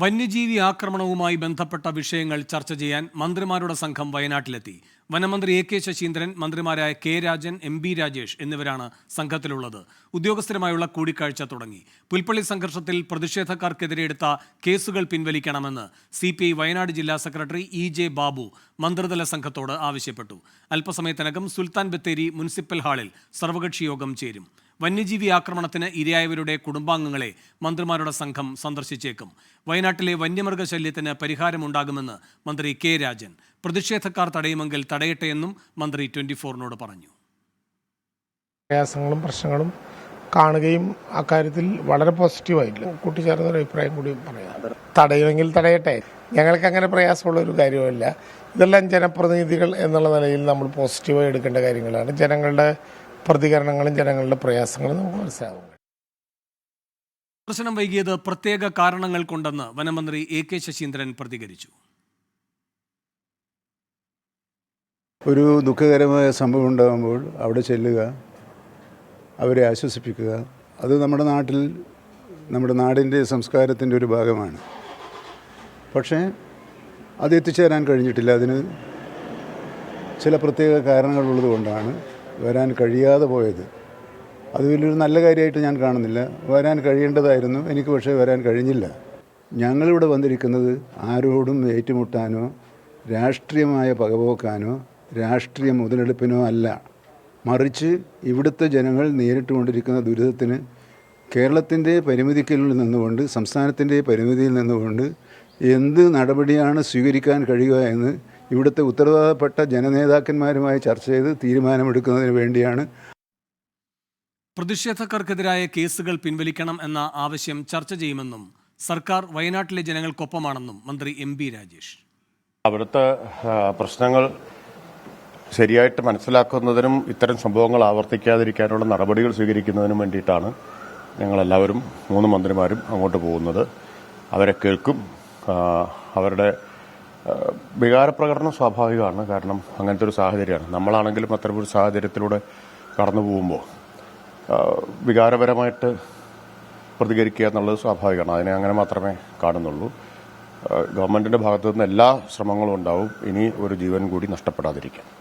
വന്യജീവി ആക്രമണവുമായി ബന്ധപ്പെട്ട വിഷയങ്ങൾ ചർച്ച ചെയ്യാൻ മന്ത്രിമാരുടെ സംഘം വയനാട്ടിലെത്തി. വനമന്ത്രി എ കെ ശശീന്ദ്രൻ മന്ത്രിമാരായ K Rajan M B Rajesh എന്നിവരാണ് സംഘത്തിലുള്ളത്. ഉദ്യോഗസ്ഥരുമായുള്ള കൂടിക്കാഴ്ച തുടങ്ങി. പുൽപ്പള്ളി സംഘർഷത്തിൽ പ്രതിഷേധക്കാർക്കെതിരെ എടുത്ത കേസുകൾ പിൻവലിക്കണമെന്ന് സി പി ഐ വയനാട് ജില്ലാ സെക്രട്ടറി ഇ ജെ ബാബു മന്ത്രിതല സംഘത്തോട് ആവശ്യപ്പെട്ടു. അല്പസമയത്തിനകം സുൽത്താൻ ബത്തേരി മുനിസിപ്പൽ ഹാളിൽ സർവകക്ഷി യോഗം ചേരും. വന്യജീവി ആക്രമണത്തിന് ഇരയായവരുടെ കുടുംബാംഗങ്ങളെ മന്ത്രിമാരുടെ സംഘം സന്ദർശിച്ചേക്കും. വയനാട്ടിലെ വന്യമൃഗശല്യത്തിന് പരിഹാരമുണ്ടാകുമെന്ന് മന്ത്രി കെ രാജൻ. പ്രതിഷേധക്കാർ തടയുമെങ്കിൽ തടയട്ടെ എന്നും മന്ത്രി ട്വന്റി ഫോറിനോട് പറഞ്ഞു. പ്രയാസങ്ങളും പ്രശ്നങ്ങളും കാണുകയും അക്കാര്യത്തിൽ വളരെ പോസിറ്റീവായില്ല കൂട്ടിച്ചേർന്ന ഒരു അഭിപ്രായം കൂടി പറയാം. തടയുമെങ്കിൽ തടയട്ടെ. ഞങ്ങൾക്ക് അങ്ങനെ പ്രയാസമുള്ള ഒരു കാര്യമല്ല ഇതെല്ലാം ജനപ്രതിനിധികൾ എന്നുള്ള നിലയിൽ നമ്മൾ പോസിറ്റീവായി എടുക്കേണ്ട കാര്യങ്ങളാണ്. ജനങ്ങളുടെ പ്രതികരണങ്ങളും ജനങ്ങളുടെ പ്രയാസങ്ങളും നമുക്ക് മനസ്സിലാവും. പ്രശ്നം വൈകിയത് പ്രത്യേക കാരണങ്ങൾ കൊണ്ടെന്ന് വനമന്ത്രി എ കെ ശശീന്ദ്രൻ പ്രതികരിച്ചു. ഒരു ദുഃഖകരമായ സംഭവം ഉണ്ടാകുമ്പോൾ അവിടെ ചെല്ലുക അവരെ ആശ്വസിപ്പിക്കുക അത് നമ്മുടെ നാട്ടിൽ നമ്മുടെ നാടിന്റെ സംസ്കാരത്തിന്റെ ഒരു ഭാഗമാണ്. പക്ഷേ അത് എത്തിച്ചേരാൻ കഴിഞ്ഞിട്ടില്ല. അതിന് ചില പ്രത്യേക കാരണങ്ങളുള്ളത് കൊണ്ടാണ് വരാൻ കഴിയാതെ പോയത്. അത് വലിയൊരു നല്ല കാര്യമായിട്ട് ഞാൻ കാണുന്നില്ല. വരാൻ കഴിയേണ്ടതായിരുന്നു. എനിക്ക് പക്ഷേ വരാൻ കഴിഞ്ഞില്ല. ഞങ്ങളിവിടെ വന്നിരിക്കുന്നത് ആരോടും ഏറ്റുമുട്ടാനോ രാഷ്ട്രീയമായ പകപോക്കാനോ രാഷ്ട്രീയ മുതലെടുപ്പിനോ അല്ല. മറിച്ച് ഇവിടുത്തെ ജനങ്ങൾ നേരിട്ടുകൊണ്ടിരിക്കുന്ന ദുരിതത്തിന് കേരളത്തിന്റെ പരിമിതിക്കിൽ നിന്നുകൊണ്ട് സംസ്ഥാനത്തിന്റെ പരിമിതിയിൽ നിന്നുകൊണ്ട് എന്ത് നടപടിയാണ് സ്വീകരിക്കാൻ കഴിയുക എന്ന് ഇവിടുത്തെ ഉത്തരവാദപ്പെട്ട ജനനേതാക്കന്മാരുമായി ചർച്ച ചെയ്ത് തീരുമാനമെടുക്കുന്നതിന് വേണ്ടിയാണ്. പ്രതിഷേധക്കാർക്കെതിരായ കേസുകൾ പിൻവലിക്കണം എന്ന ആവശ്യം ചർച്ച ചെയ്യുമെന്നും സർക്കാർ വയനാട്ടിലെ ജനങ്ങൾക്കൊപ്പമാണെന്നും മന്ത്രി എം ബി രാജേഷ്. അവിടുത്തെ പ്രശ്നങ്ങൾ ശരിയായിട്ട് മനസ്സിലാക്കുന്നതിനും ഇത്തരം സംഭവങ്ങൾ ആവർത്തിക്കാതിരിക്കാനുള്ള നടപടികൾ സ്വീകരിക്കുന്നതിനും വേണ്ടിയിട്ടാണ് ഞങ്ങളെല്ലാവരും മൂന്ന് മന്ത്രിമാരും അങ്ങോട്ട് പോകുന്നത്. അവരെ കേൾക്കും അവരുടെ വികാരപ്രകടനം സ്വാഭാവികമാണ്. കാരണം അങ്ങനത്തെ ഒരു സാഹചര്യമാണ്. നമ്മളാണെങ്കിലും അത്തരം ഒരു സാഹചര്യത്തിലൂടെ കടന്നു പോകുമ്പോൾ വികാരപരമായിട്ട് പ്രതികരിക്കുക എന്നുള്ളത് സ്വാഭാവികമാണ്. അതിനെ അങ്ങനെ മാത്രമേ കാണുന്നുള്ളൂ. ഗവൺമെന്റിന്റെ ഭാഗത്തു നിന്ന് എല്ലാ ശ്രമങ്ങളും ഉണ്ടാവും. ഇനി ഒരു ജീവൻ കൂടി നഷ്ടപ്പെടാതിരിക്കാൻ.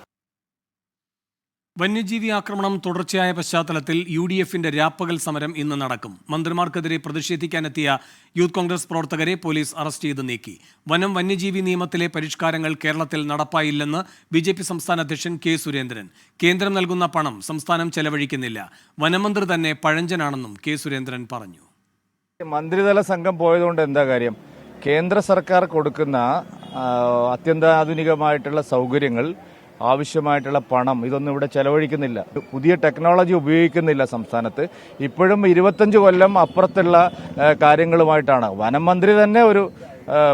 വന്യജീവി ആക്രമണം തുടർച്ചയായ പശ്ചാത്തലത്തിൽ യു ഡി എഫിന്റെ രാപ്പകൽ സമരം ഇന്ന് നടക്കും. മന്ത്രിമാർക്കെതിരെ പ്രതിഷേധിക്കാനെത്തിയ യൂത്ത് കോൺഗ്രസ് പ്രവർത്തകരെ പോലീസ് അറസ്റ്റ് ചെയ്ത് നീക്കി. വനം വന്യജീവി നിയമത്തിലെ പരിഷ്കാരങ്ങൾ കേരളത്തിൽ നടപ്പായില്ലെന്ന് ബി ജെ പി സംസ്ഥാന അധ്യക്ഷൻ കെ സുരേന്ദ്രൻ. കേന്ദ്രം നൽകുന്ന പണം സംസ്ഥാനം ചെലവഴിക്കുന്നില്ല. വനമന്ത്രി തന്നെ പഴഞ്ചനാണെന്നും കെ സുരേന്ദ്രൻ പറഞ്ഞു. മന്ത്രിതല സംഘം പോയതുകൊണ്ട് എന്താ കാര്യം? കേന്ദ്ര സർക്കാർ കൊടുക്കുന്ന അത്യന്താധുനികമായിട്ടുള്ള സൗകര്യങ്ങൾ ആവശ്യമായിട്ടുള്ള പണം ഇതൊന്നും ഇവിടെ ചെലവഴിക്കുന്നില്ല. പുതിയ ടെക്നോളജി ഉപയോഗിക്കുന്നില്ല സംസ്ഥാനത്ത്. ഇപ്പോഴും ഇരുപത്തഞ്ച് കൊല്ലം അപ്പുറത്തുള്ള കാര്യങ്ങളുമായിട്ടാണ്. വനം മന്ത്രി തന്നെ ഒരു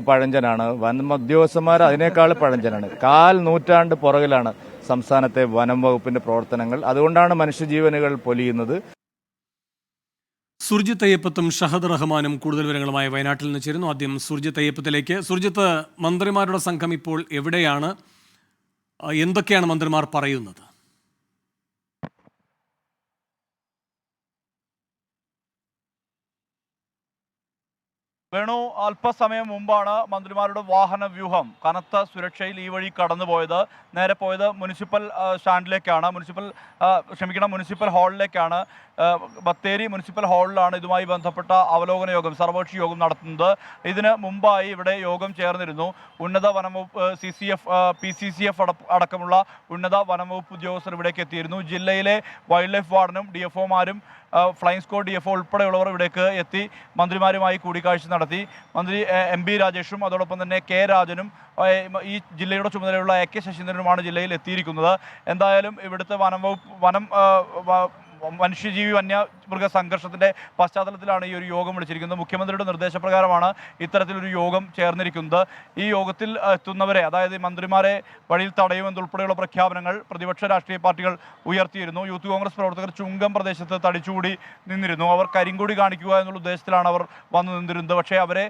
പഴഞ്ചനാണ്. വനം ഉദ്യോഗസ്ഥന്മാർ അതിനേക്കാൾ പഴഞ്ചനാണ്. കാൽ നൂറ്റാണ്ട് പുറകിലാണ് സംസ്ഥാനത്തെ വനം വകുപ്പിന്റെ പ്രവർത്തനങ്ങൾ. അതുകൊണ്ടാണ് മനുഷ്യജീവനുകൾ പൊലിയുന്നത്. സുർജിത്ത് അയ്യപ്പത്തും ഷഹദ് റഹ്മാനും കൂടുതൽ വിവരങ്ങളുമായി വയനാട്ടിൽ നിന്ന് ചേരുന്നു. ആദ്യം സുർജിത്ത് അയ്യപ്പത്തിലേക്ക്. സുർജിത്ത് മന്ത്രിമാരുടെ സംഘം ഇപ്പോൾ എവിടെയാണ്? എന്തൊക്കെയാണ് മന്ത്രിമാർ പറയുന്നത്? വേണു അല്പസമയം മുമ്പാണ് മന്ത്രിമാരുടെ വാഹന വ്യൂഹം. കനത്ത സുരക്ഷയിൽ ഈ വഴി കടന്നുപോയത്. നേരെ പോയത് മുനിസിപ്പൽ സ്റ്റാൻഡിലേക്കാണ്. മുനിസിപ്പൽ ക്ഷമിക്കണം മുനിസിപ്പൽ ഹാളിലേക്കാണ്. ബത്തേരി മുനിസിപ്പൽ ഹാളിലാണ് ഇതുമായി ബന്ധപ്പെട്ട അവലോകന യോഗം സർവകക്ഷി യോഗം നടത്തുന്നത്. ഇതിന് മുമ്പായി ഇവിടെ യോഗം ചേർന്നിരുന്നു. ഉന്നത വനംവകുപ്പ് C C F P C C F അടക്കമുള്ള ഉന്നത വനംവകുപ്പ് ഉദ്യോഗസ്ഥർ ഇവിടേക്ക് എത്തിയിരുന്നു. ജില്ലയിലെ വൈൽഡ് ലൈഫ് വാർഡനും ഡി എഫ് ഒമാരും ഫ്ലൈങ് സ്ക്വാഡ് ഡി എഫ് ഉൾപ്പെടെയുള്ളവർ ഇവിടേക്ക് എത്തി മന്ത്രിമാരുമായി കൂടിക്കാഴ്ച നടത്തി. മന്ത്രി എ, ബി രാജേഷും അതോടൊപ്പം തന്നെ കെ രാജനും ഈ ജില്ലയുടെ ചുമതലയുള്ള എ കെ ശശീന്ദ്രനുമാണ് ജില്ലയിൽ എത്തിയിരിക്കുന്നത്. എന്തായാലും ഇവിടുത്തെ വനം വകുപ്പ് വനം മനുഷ്യജീവി വ- മനുഷ്യജീവി സംഘർഷത്തിന്റെ പശ്ചാത്തലത്തിലാണ് ഈ ഒരു യോഗം വിളിച്ചിരിക്കുന്നത്. മുഖ്യമന്ത്രിയുടെ നിർദ്ദേശപ്രകാരമാണ് ഇത്തരത്തിലൊരു യോഗം ചേർന്നിരിക്കുന്നത്. ഈ യോഗത്തിൽ എത്തുന്നവരെ അതായത് മന്ത്രിമാരെ വഴിയിൽ തടയുമെന്നുൾപ്പെടെയുള്ള പ്രഖ്യാപനങ്ങൾ പ്രതിപക്ഷ രാഷ്ട്രീയ പാർട്ടികൾ ഉയർത്തിയിരുന്നു. യൂത്ത് കോൺഗ്രസ് പ്രവർത്തകർ ചുങ്കം പ്രദേശത്ത് തടിച്ചുകൂടി നിന്നിരുന്നു. അവർ കരിങ്കൂടി കാണിക്കുക എന്നുള്ള ഉദ്ദേശത്തിലാണ് അവർ വന്നു നിന്നിരുന്നത്. പക്ഷേ അവരെ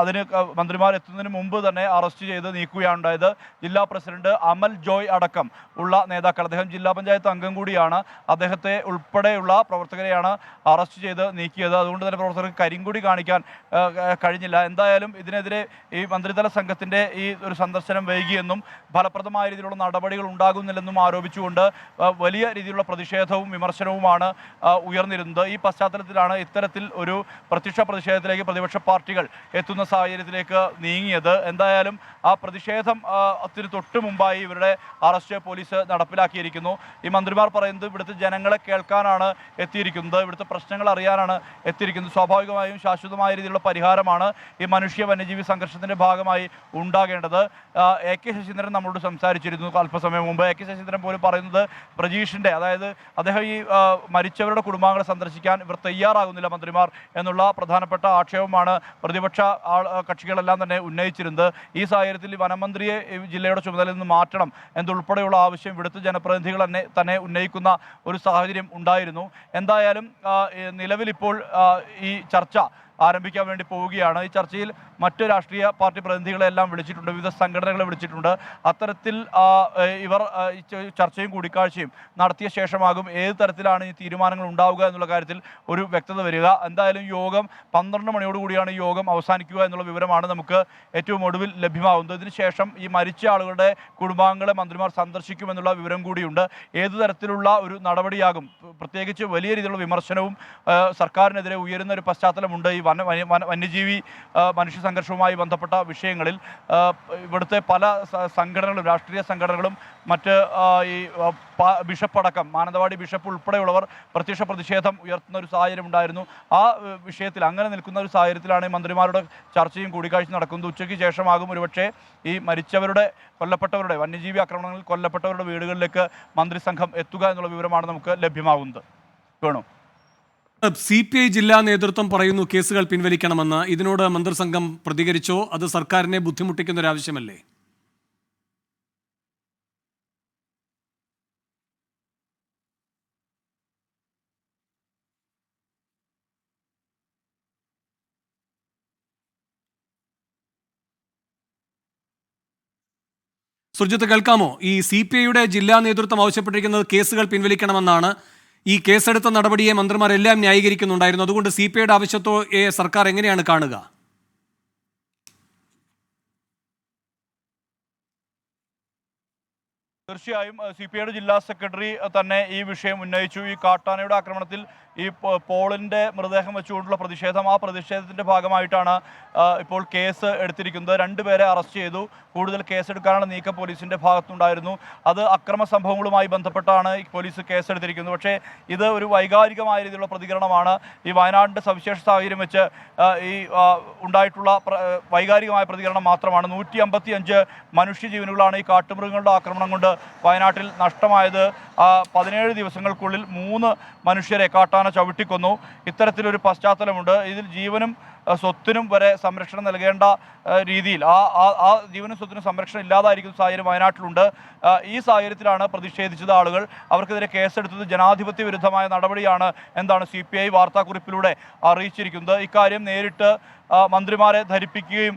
അതിന് മന്ത്രിമാർ എത്തുന്നതിന് മുമ്പ് തന്നെ അറസ്റ്റ് ചെയ്ത് നീക്കുകയാണ് ഉണ്ടായത്. ജില്ലാ പ്രസിഡന്റ് അമൽ ജോയ് അടക്കം ഉള്ള നേതാക്കൾ. അദ്ദേഹം ജില്ലാ പഞ്ചായത്ത് അംഗം കൂടിയാണ്. അദ്ദേഹത്തെ ഉൾപ്പെടെയുള്ള പ്രവർത്തകർ പ്രവർത്തകരെയാണ് അറസ്റ്റ് ചെയ്ത് നീക്കിയത്. അതുകൊണ്ട് തന്നെ പ്രവർത്തകർക്ക് കരിങ്കുടി കാണിക്കാൻ കഴിഞ്ഞില്ല. എന്തായാലും ഇതിനെതിരെ ഈ മന്ത്രിതല സംഘത്തിന്റെ ഈ ഒരു സന്ദർശനം വൈകിയെന്നും ഫലപ്രദമായ രീതിയിലുള്ള നടപടികൾ ഉണ്ടാകുന്നില്ലെന്നും ആരോപിച്ചുകൊണ്ട് വലിയ രീതിയിലുള്ള പ്രതിഷേധവും വിമർശനവുമാണ് ഉയർന്നിരുന്നത്. ഈ പശ്ചാത്തലത്തിലാണ് ഇത്തരത്തിൽ ഒരു പ്രത്യക്ഷ പ്രതിഷേധത്തിലേക്ക് പ്രതിപക്ഷ പാർട്ടികൾ എത്തുന്ന സാഹചര്യത്തിലേക്ക് നീങ്ങിയത്. എന്തായാലും ആ പ്രതിഷേധം ഒത്തിരി തൊട്ട് മുമ്പായി ഇവരുടെ അറസ്റ്റ് പോലീസ് നടപ്പിലാക്കിയിരിക്കുന്നു. ഈ മന്ത്രിമാർ പറയുന്നത് ഇവിടുത്തെ ജനങ്ങളെ കേൾക്കാനാണ് എത്തിയിരിക്കുന്നത്. ഇവിടുത്തെ പ്രശ്നങ്ങൾ അറിയാനാണ് എത്തിയിരിക്കുന്നത്. സ്വാഭാവികമായും ശാശ്വതമായ രീതിയിലുള്ള പരിഹാരമാണ് ഈ മനുഷ്യ വന്യജീവി സംഘർഷത്തിന്റെ ഭാഗമായി ഉണ്ടാകേണ്ടത്. എ കെ ശശീന്ദ്രൻ നമ്മളോട് സംസാരിച്ചിരുന്നു അല്പസമയം മുമ്പ്. എ കെ ശശീന്ദ്രൻ പോലും പറയുന്നത് പ്രജീഷിന്റെ അതായത് അദ്ദേഹം ഈ മരിച്ചവരുടെ കുടുംബാംഗങ്ങളെ സന്ദർശിക്കാൻ ഇവർ തയ്യാറാകുന്നില്ല മന്ത്രിമാർ എന്നുള്ള പ്രധാനപ്പെട്ട ആക്ഷേപമാണ് പ്രതിപക്ഷ കക്ഷികളെല്ലാം തന്നെ ഉന്നയിച്ചിരുന്നത്. ഈ സാഹചര്യത്തിൽ വനമന്ത്രിയെ ജില്ലയുടെ ചുമതലയിൽ നിന്ന് മാറ്റണം എന്നുൾപ്പെടെയുള്ള ആവശ്യം ഇവിടുത്തെ ജനപ്രതിനിധികൾ തന്നെ തന്നെ ഉന്നയിക്കുന്ന ഒരു സാഹചര്യം ഉണ്ടായിരുന്നു. എന്തായാലും നിലവിലിപ്പോൾ ഈ ചർച്ച ആരംഭിക്കാൻ വേണ്ടി പോവുകയാണ്. ഈ ചർച്ചയിൽ മറ്റു രാഷ്ട്രീയ പാർട്ടി പ്രതിനിധികളെ എല്ലാം വിളിച്ചിട്ടുണ്ട് വിവിധ സംഘടനകളെ വിളിച്ചിട്ടുണ്ട്. അത്തരത്തിൽ ഇവർ ചർച്ചയും കൂടിക്കാഴ്ചയും നടത്തിയ ശേഷമാകും ഏത് തരത്തിലാണ് ഈ തീരുമാനങ്ങൾ ഉണ്ടാവുക എന്നുള്ള കാര്യത്തിൽ ഒരു വ്യക്തത വരിക. എന്തായാലും യോഗം പന്ത്രണ്ട് മണിയോടുകൂടിയാണ് ഈ യോഗം അവസാനിക്കുക എന്നുള്ള വിവരമാണ് നമുക്ക് ഏറ്റവും ഒടുവിൽ ലഭ്യമാവുന്നത് ഇതിനുശേഷം ഈ മരിച്ച ആളുകളുടെ കുടുംബാംഗങ്ങളെ മന്ത്രിമാർ സന്ദർശിക്കുമെന്നുള്ള വിവരം കൂടിയുണ്ട്. ഏത് തരത്തിലുള്ള ഒരു നടപടിയാകും? പ്രത്യേകിച്ച് വലിയ രീതിയിലുള്ള വിമർശനവും സർക്കാരിനെതിരെ ഉയരുന്ന ഒരു പശ്ചാത്തലമുണ്ട് ഈ വന വന്യജീവി മനുഷ്യ സംഘർഷവുമായി ബന്ധപ്പെട്ട വിഷയങ്ങളിൽ ഇവിടുത്തെ പല സംഘടനകളും രാഷ്ട്രീയ സംഘടനകളും മറ്റ് ഈ ബിഷപ്പടക്കം മാനന്തവാടി ബിഷപ്പ് ഉൾപ്പെടെയുള്ളവർ പ്രത്യക്ഷ പ്രതിഷേധം ഉയർത്തുന്ന ഒരു സാഹചര്യം ഉണ്ടായിരുന്നു. ആ വിഷയത്തിൽ അങ്ങനെ നിൽക്കുന്ന ഒരു സാഹചര്യത്തിലാണ് മന്ത്രിമാരുടെ ചർച്ചയും കൂടിക്കാഴ്ച നടക്കുന്നത്. ഉച്ചയ്ക്ക് ശേഷമാകും ഒരുപക്ഷേ ഈ മരിച്ചവരുടെ കൊല്ലപ്പെട്ടവരുടെ വന്യജീവി ആക്രമണങ്ങളിൽ കൊല്ലപ്പെട്ടവരുടെ വീടുകളിലേക്ക് മന്ത്രിസംഘം എത്തുക എന്നുള്ള വിവരമാണ് നമുക്ക് ലഭ്യമാകുന്നത്. വേണു? സി പി ഐ ജില്ലാ നേതൃത്വം പറയുന്നു കേസുകൾ പിൻവലിക്കണമെന്ന്. ഇതിനോട് മന്ത്രിസംഘം പ്രതികരിച്ചോ? അത് സർക്കാരിനെ ബുദ്ധിമുട്ടിക്കുന്ന ഒരു ആവശ്യമല്ലേ? സുർജിത്ത് കേൾക്കാമോ? ഈ സി പി ഐയുടെ ജില്ലാ നേതൃത്വം ആവശ്യപ്പെട്ടിരിക്കുന്നത് കേസുകൾ പിൻവലിക്കണമെന്നാണ്. ഈ കേസെടുത്ത നടപടിയെ മന്ത്രിമാരെല്ലാം ന്യായീകരിക്കുന്നുണ്ടായിരുന്നു. അതുകൊണ്ട് സി പി ഐയുടെ ആവശ്യത്തെ സർക്കാർ എങ്ങനെയാണ് കാണുക? തീർച്ചയായും സി പി ഐയുടെ ജില്ലാ സെക്രട്ടറി തന്നെ ഈ വിഷയം ഉന്നയിച്ചു. ഈ കാട്ടാനയുടെ ആക്രമണത്തിൽ ഈ പോളിന്റെ മൃതദേഹം വെച്ചുകൊണ്ടുള്ള പ്രതിഷേധം. ആ പ്രതിഷേധത്തിന്റെ ഭാഗമായിട്ടാണ് ഇപ്പോൾ കേസ് എടുത്തിരിക്കുന്നത്. രണ്ടുപേരെ അറസ്റ്റ് ചെയ്തു. കൂടുതൽ കേസെടുക്കാനുള്ള നീക്കം പോലീസിന്റെ ഭാഗത്തുണ്ടായിരുന്നു. അത് അക്രമ സംഭവങ്ങളുമായി ബന്ധപ്പെട്ടാണ് ഈ പോലീസ് കേസെടുത്തിരിക്കുന്നത്. പക്ഷേ ഇത് ഒരു വൈകാരികമായ രീതിയിലുള്ള പ്രതികരണമാണ്. ഈ വയനാടിന്റെ സവിശേഷ സാഹചര്യം വെച്ച് ഈ ഉണ്ടായിട്ടുള്ള വൈകാരികമായ പ്രതികരണം മാത്രമാണ്. നൂറ്റി അമ്പത്തി അഞ്ച് മനുഷ്യജീവനുകളാണ് ഈ കാട്ടുമൃഗങ്ങളുടെ ആക്രമണം കൊണ്ട് വയനാട്ടിൽ നഷ്ടമായത്. പതിനേഴ് ദിവസങ്ങൾക്കുള്ളിൽ മൂന്ന് മനുഷ്യരെ കാട്ടാന ചവിട്ടിക്കൊന്നു. ഇത്തരത്തിലൊരു പശ്ചാത്തലമുണ്ട്. ഇതിൽ ജീവനും സ്വത്തിനും വരെ സംരക്ഷണം നൽകേണ്ട രീതിയിൽ ആ ആ- ജീവന സ്വത്തിനും സംരക്ഷണം ഇല്ലാതായിരിക്കുന്ന സാഹചര്യം വയനാട്ടിലുണ്ട്. ഈ സാഹചര്യത്തിലാണ് പ്രതിഷേധിച്ചത് ആളുകൾ. അവർക്കെതിരെ കേസെടുത്തത് ജനാധിപത്യ വിരുദ്ധമായ നടപടിയാണ് എന്താണ് സി പി ഐ വാർത്താക്കുറിപ്പിലൂടെ അറിയിച്ചിരിക്കുന്നത്. ഇക്കാര്യം നേരിട്ട് മന്ത്രിമാരെ ധരിപ്പിക്കുകയും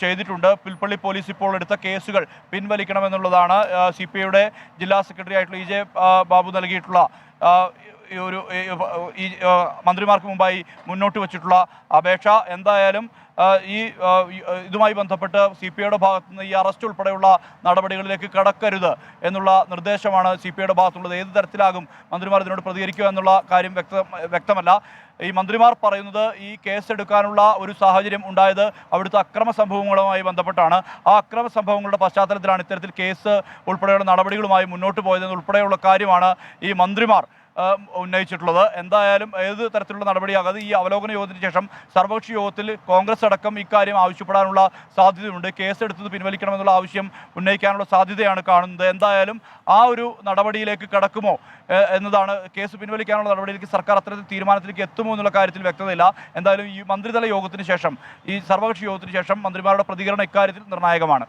ചെയ്തിട്ടുണ്ട്. പുൽപ്പള്ളി പോലീസ് ഇപ്പോൾ എടുത്ത കേസുകൾ പിൻവലിക്കണമെന്നുള്ളതാണ് സി പി ഐയുടെ ജില്ലാ സെക്രട്ടറി ആയിട്ടുള്ള ഇ ജെ ബാബു നൽകിയിട്ടുള്ള ഒരു ഈ, മന്ത്രിമാർക്ക് മുമ്പായി മുന്നോട്ട് വെച്ചിട്ടുള്ള അപേക്ഷ. എന്തായാലും ഈ ഇതുമായി ബന്ധപ്പെട്ട് സി പി ഐയുടെ ഭാഗത്തു നിന്ന് ഈ അറസ്റ്റ് ഉൾപ്പെടെയുള്ള നടപടികളിലേക്ക് കടക്കരുത് എന്നുള്ള നിർദ്ദേശമാണ് സി പി ഐയുടെ ഭാഗത്തുള്ളത്. ഏത് തരത്തിലാകും മന്ത്രിമാർ ഇതിനോട് പ്രതികരിക്കുക എന്നുള്ള കാര്യം വ്യക്ത വ്യക്തമല്ല. ഈ മന്ത്രിമാർ പറയുന്നത് ഈ കേസെടുക്കാനുള്ള ഒരു സാഹചര്യം ഉണ്ടായത് അവിടുത്തെ അക്രമ സംഭവങ്ങളുമായി ബന്ധപ്പെട്ടാണ്. ആ അക്രമ സംഭവങ്ങളുടെ പശ്ചാത്തലത്തിലാണ് ഇത്തരത്തിൽ കേസ് ഉൾപ്പെടെയുള്ള നടപടികളുമായി മുന്നോട്ട് പോയതെന്ന് ഉൾപ്പെടെയുള്ള കാര്യമാണ് ഈ മന്ത്രിമാർ ഉന്നയിച്ചിട്ടുള്ളത്. എന്തായാലും ഏത് തരത്തിലുള്ള നടപടിയാകാതെ ഈ അവലോകന യോഗത്തിന് ശേഷം സർവകക്ഷി യോഗത്തിൽ കോൺഗ്രസ് അടക്കം ഇക്കാര്യം ആവശ്യപ്പെടാനുള്ള സാധ്യതയുണ്ട്. കേസെടുത്തത് പിൻവലിക്കണമെന്നുള്ള ആവശ്യം ഉന്നയിക്കാനുള്ള സാധ്യതയാണ് കാണുന്നത്. എന്തായാലും ആ ഒരു നടപടിയിലേക്ക് കടക്കുമോ എന്നതാണ് കേസ് പിൻവലിക്കാനുള്ള നടപടിയിലേക്ക് സർക്കാർ അത്തരത്തിൽ തീരുമാനത്തിലേക്ക് എത്തുമോ എന്നുള്ള കാര്യത്തിൽ വ്യക്തതയില്ല. എന്തായാലും ഈ മന്ത്രിതല യോഗത്തിന് ശേഷം ഈ സർവകക്ഷി യോഗത്തിന് ശേഷം മന്ത്രിമാരുടെ പ്രതികരണം ഇക്കാര്യത്തിൽ നിർണായകമാണ്.